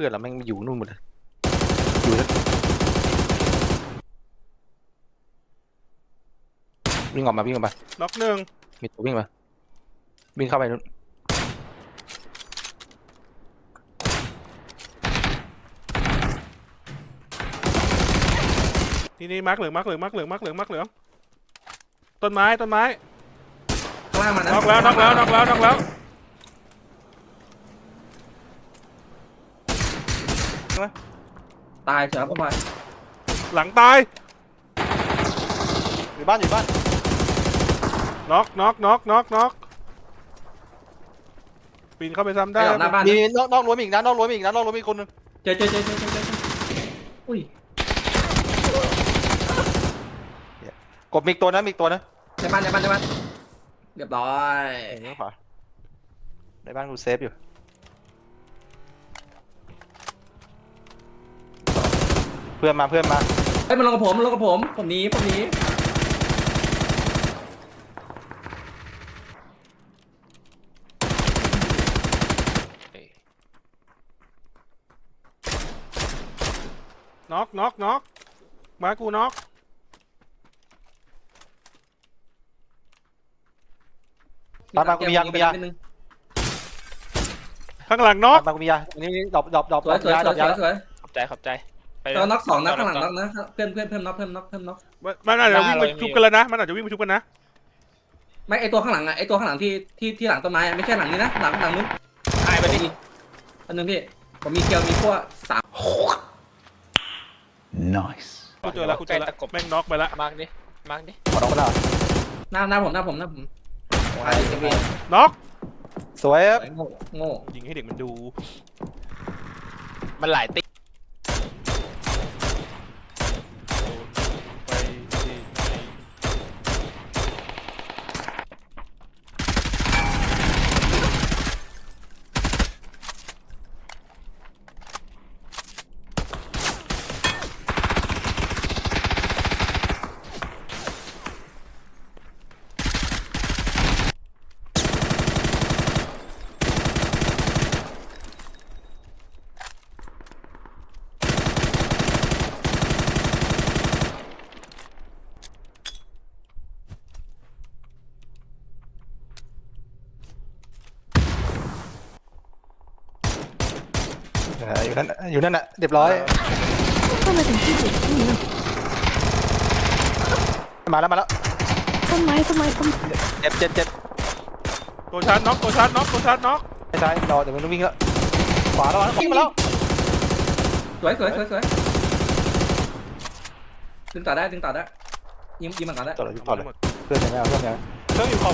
พื่อนเราแม่งอยู่นู่นหมดเลยอยู่แล้ววิ่งออกมาวิ่งออกมาน็อกหนึ่งมีตัววิ่งมาวิ่งเข้าไปนู่นนี่นี่มาร์กเหลืองมาร์กเหลืองมาร์กเหลืองมาร์กเหลืองมาร์กเหลืองต้นไม้ต้นไม้ข้างล่างมานะน็อกแล้วน็อกแล้วน็อกแล้วน็อกแล้ว ตายเฉยครับพ่อหลังตาย อยู่บ้านอยู่บ้านน็อกน็อกน็อกน็อกน็อกปีนเข้าไปซ้ำได้ ได้ออกหน้าบ้านมีนะนอกนอกรั้วมีอีกนะนอกรั้วมีอีกนะนอกรั้วมีอีกคนนึงเจอเจอเจอเจอเจอเจออุ้ยกบมีอีกตัวนะมีอีกตัวนะในบ้านในบ้านในบ้านเรียบร้อย เห็นไหมขวาในบ้านกูเซฟอยู่ เพื่อนมาเพื่อนมาเฮ้ยมันลงกับผมมันลงกับผมผมหนีผมหนีน็อกน็อกน็อกมากูน็อกตามมากูมียากูมียานิดนึงข้างหลังน็อกตามมากูมียาอันนี้นี่ดรอปดรอปดรอปสวยสวยดสรวอยปสยาวยสวยขอบใจขอบใจไป เราน็อกสองนะต่ข้างหลังต่น็อกนะเพื่อนเพื่อนเพื่อนน็อกเพื่อนน็อกเพื่อนน็อกมันมันอาจจะวิ่งไปหน้าเราชุบมีกันแล้วนะ มันอาจจะวิ่งไปชุบกันนะ ไม่ไอตัวข้างหลังอะไอตัวข้างหลังที่ที่ที่หลังต้นไม้อะไม่ใช่หลังนี้นะหลังหลังนู้นตายไปดิอันนึงพี่ผมมีเคียวมีพวกสาม Nice. กูเจอแล้วกูเจอแล้วแม่งน็อกไปละมาร์กดิมาร์กดิขอน้องไปแล้วหน้าหน้าผมหน้าผมหน้าผมไปเพี่น็อกสวยครับโง่โง่ยิงให้เด็กมันดู มันหลายติ๊ อออยู่นั่นอยู่นั่นน่ะเรียบร้อยทำไมถึงที่จุดที่นี้มาแล้วมาแล้วต้นไม้ต้นไม้ต้นเจ็บเจ็บเจ็บตัวชาร์จน็อกตัวชาร์จน็อกตัวชาร์จน็อกไม่ใช่รอเดี๋ยวมันต้องวิ่งแล้วขวาแล้วขวามาแล้วสวยสวยสวยสวยดึงต่อได้ดึงต่อได้ยิงยิงมันก่อนได้ต่อเลยต่อเลยเพื่อนยังไม่เอาเพื่อนยังเพื่อนอยู่ขอบ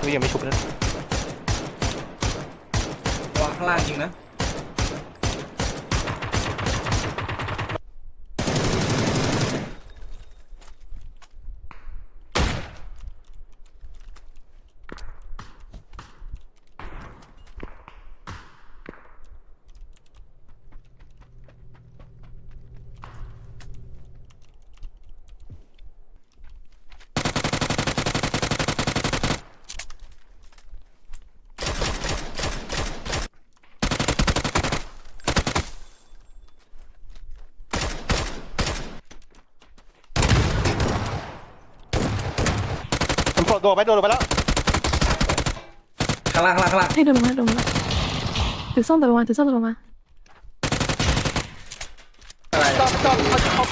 กูยังไม่ชุบนะระวัง ข้างล่างจริงนะ โดดไปโดดไปแล้วข้างล่างข้างล่างข้างล่างให้เดินลงมาเดินลงมาถือส้มแต่ประมาณถือส้มแต่ประมาณอะไรจอดจอดจอด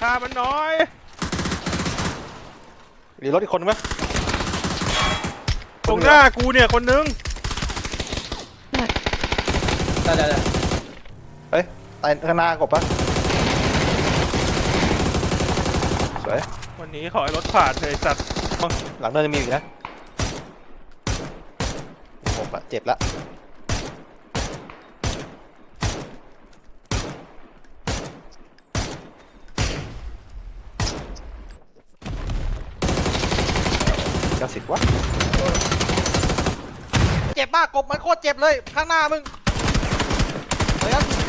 ฆ่ามันน้อยมีรถอีกคนนึงไหมตรงหน้ากูเนี่ยคนนึงได้ได้ได้เฮ้ย ตายข้างหน้ากบปะสวยวันนี้ขอให้รถผ่านเลยจัดหลังเนินจะมีอีกนะผมอะเจ็บละเก้าสิบวะเจ็บมากกบมันโคตรเจ็บเลย ข้างหน้ามึงเฮ้ย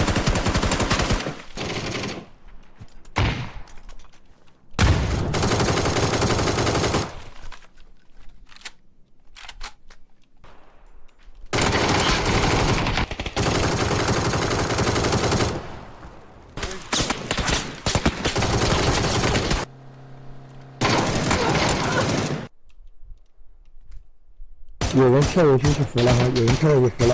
ครับ 跳过去是服了哈，有人跳过去服了。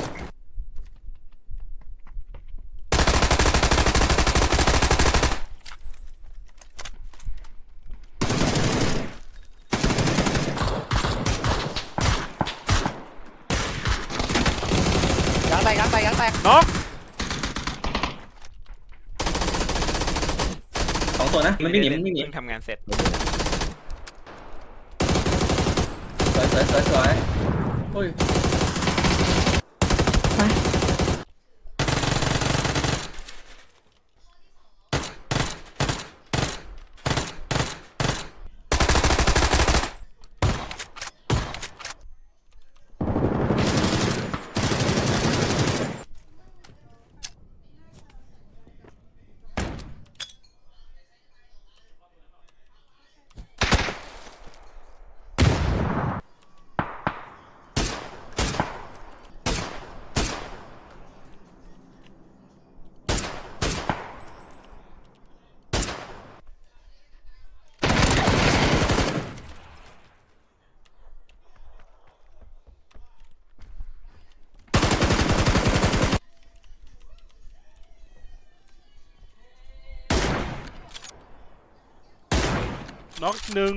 ยางแตกยางแตกยางแตก น็อก สองตัวนะ มันไม่หนีมันไม่หนี เพิ่งทำงานเสร็จ สวยสวยสวยสวย โอ้ น็อกหนึ่ง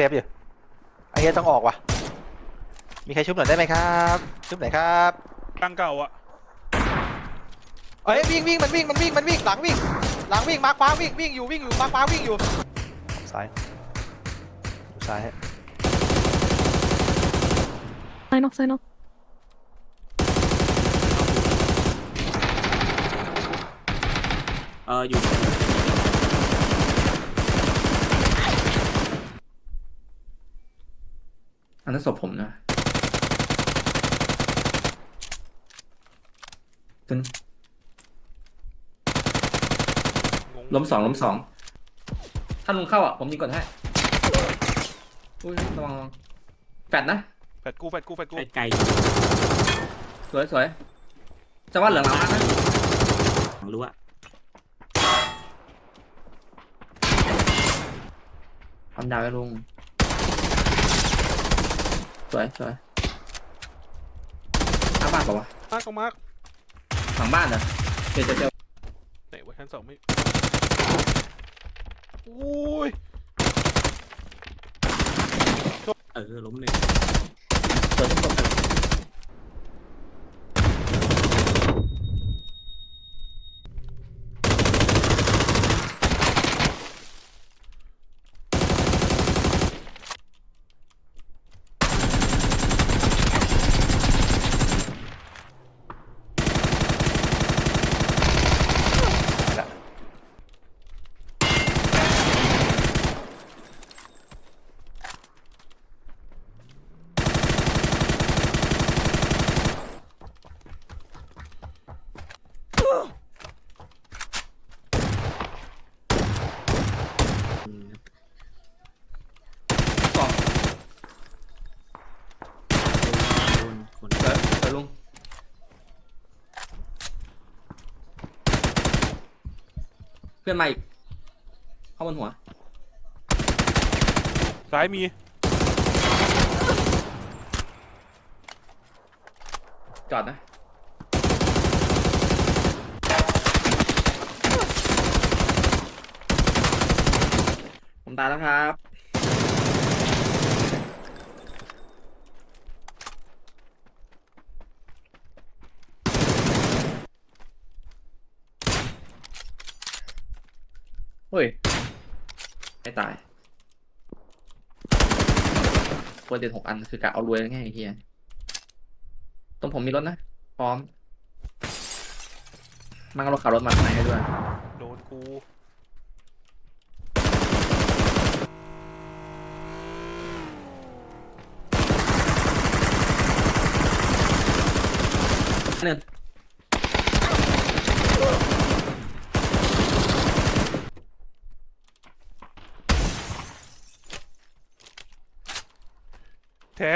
ซฟอยู่ไอ้เหี้ยต้องออกว่ะ มีใครชุบหน่อยได้ไหมครับ ชุบหน่อยครับกลางเก่าอะเอ้ยวิ่งวิ่งมันวิ่งมันวิ่งมันวิ่งหลังวิ่ง หลังวิ่งมาร์คฟ้าวิ่งวิ่งอยู่วิ่งอยู่มาร์คฟ้าวิ่งอยู่ซ้ายดูซ้ายฮะซ้ายนอกซ้ายนอกเอออยู่ นนั้นศพผมนะขึ้นงงล้มสองล้มสองถ้าลุงเข้าอะผมยิงก่อนให้อุ้ยระวังระวังแปดนะแปดกูแปดกูแปดกูไกลไกลสวยสวยจะว่าเหลืองหลังมากนะหลังรู้อะทำดาวไว้ลุง สวยสวยหน้าบ้านเปล่าวะมาร์กก็มาร์กหลังบ้านเหรอเดี๋ยวเดี๋ยวเดี๋ยวไหนวะชั้นสองไม่อุ้ยเออล้มหนึ่งสวยทุกคนเลย อืม สอง โดนคน สวยสวยลุง เพื่อนมาอีกเข้าบนหัว ซ้ายมี จอดนะ ผมตายแล้วครับ เฮ้ยไม่ตายควรเด็ดหกอันคือกะเอารวยง่ายไอ้เฮียตรงผมมีรถนะ พร้อม มันก็รถขับรถมาข้างในให้ด้วย โดนกูหนึ่ง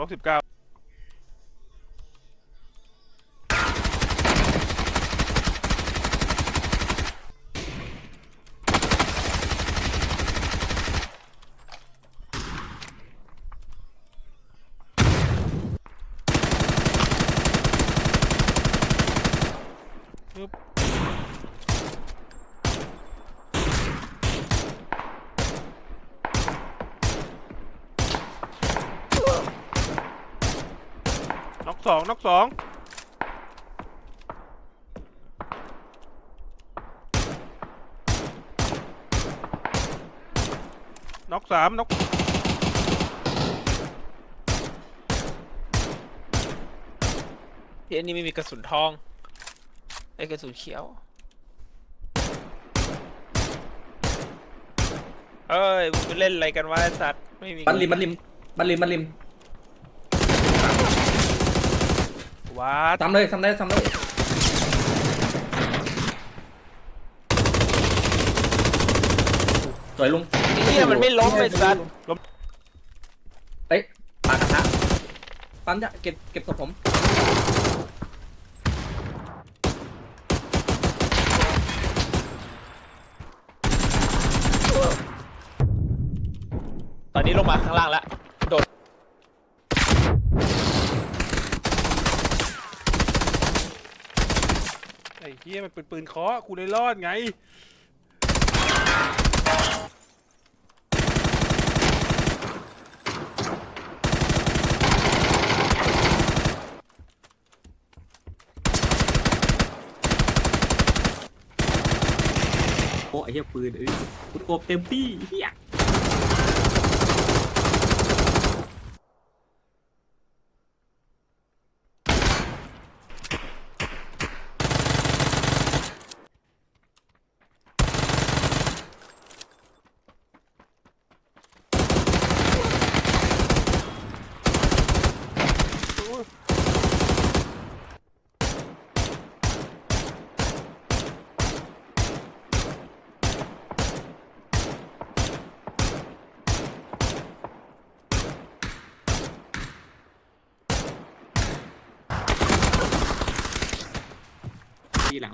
ลบสิบเก้า สองน็อกสองน็อกสามน็อกพี่อันนี้ไม่มีกระสุนทอง ไอ้กระสุนเขียว เอ้ยมึงไปเล่นอะไรกันวะไอ้สัตว์ ไม่มี บันริมบันริมบันริมบันริม วัดทำเลยทำได้ทำได้สวยลุงไอ้เหี้ยมันไม่ล้มไอ้สัตว์เอ้ยปากกระทะปั๊มจะเก็บเก็บศพผมตอนนี้ลงมาข้างล่างแล้ว โดด ไอ้เฮียมันเป็นปืนเคาะกูเลยรอดไง โอ้ไอ้เหี้ยปืนเอ้ยคุณกบเต็มที่เหี้ย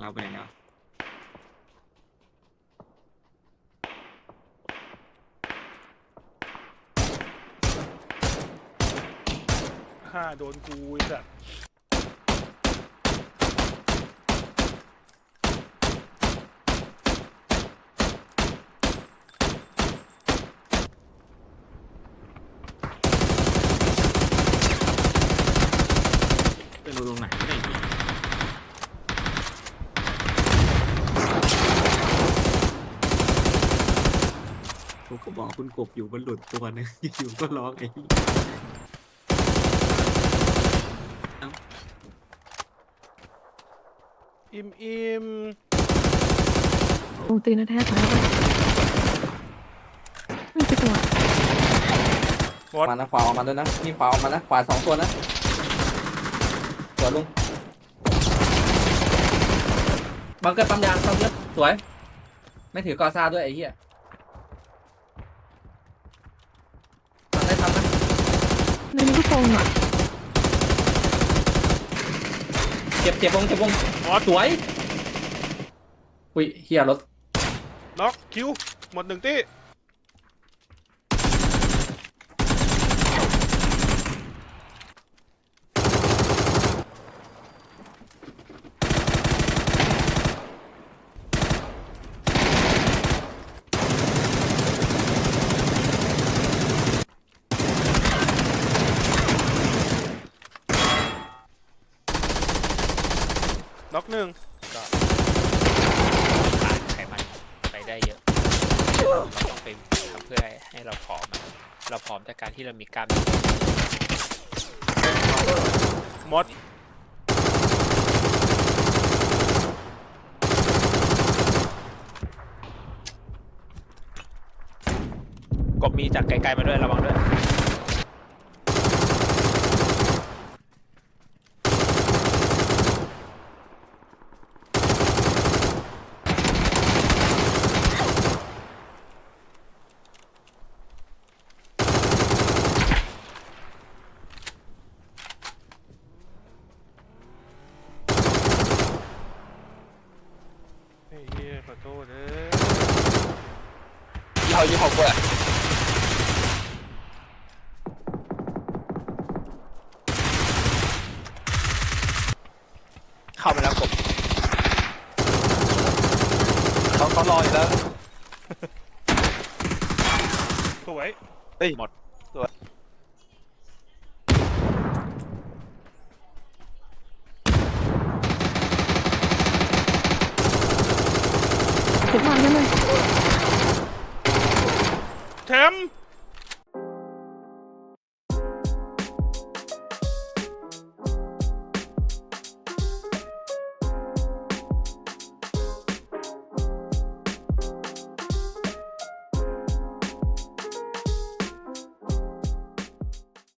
เราไปไหนแล้วฆ่าโดนกูไอ้สัสเป็นรูตรงไหนไม่ได้เหี้ยผม ก็บอกคุณกบอยู่บนหลุดตัวนึงอยู่ก็ร้องไอ้เหี้ยอิ่มอิ่มโอ้ตีนแท้ถอยไปไม่ไปตัวบอสมานะขวาออกมาด้วยนะนี่ขวาออกมานะขวาสองตัวนะสวยลุงบังเกิดปั๊มยางปั๊มเลือดสวยไม่ถือกอซ่าด้วยไอ้เหี้ยทำได้ทำนะ ในนี้ก็โกงอะเจ็บเจ็บวงเจ็บวงอ๋อสวยอุ้ยเฮียรถน็อกคิวหมดหนึ่งตี้ น็อกหนึ่งก็ผ่านไขมันไปได้เยอะเราต้องไปทำเพื่อให้เราผอมอะเราผอมจากการที่เรามีกล้ามหมดกบมีจากไกลๆมาด้วยระวังด้วย ไอ้เหี้ยขอโทษเด้อ ยี่ห้อยี่ห้อกูอะเข้ามาแล้วกบเขาเขารออยู่แล้วสวยเฮ้ยหมดเก็บมาได้ไห มแชมป์